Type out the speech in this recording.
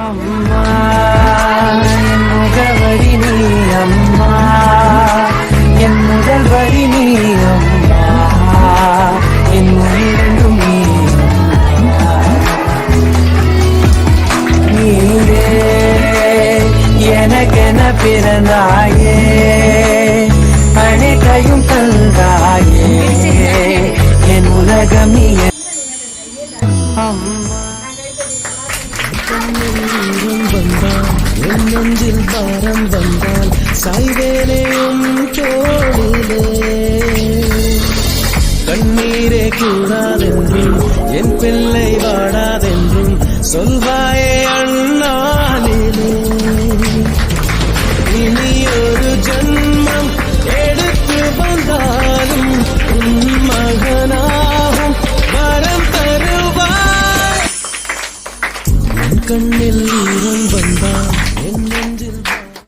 அம்மா என் முகவரி நீ அம்மா என் முதல் நீ அம்மா என் உயிரென்றும் நீ அம்மா. எனக்கென பிறந்தாயே அனைத்தையும் தந்தாயே என் உலகம் நீ அம்மா கண்ணீரும் வந்தால் என் நெஞ்சில் பாரம் வந்தால் சாய்வேனேயும் தோளிலே. கண்ணீரே கூடாதென்றும் என் பிள்ளை வாடாதென்றும் சொல்வார் கண்ணில் ஈரன் வந்தான்.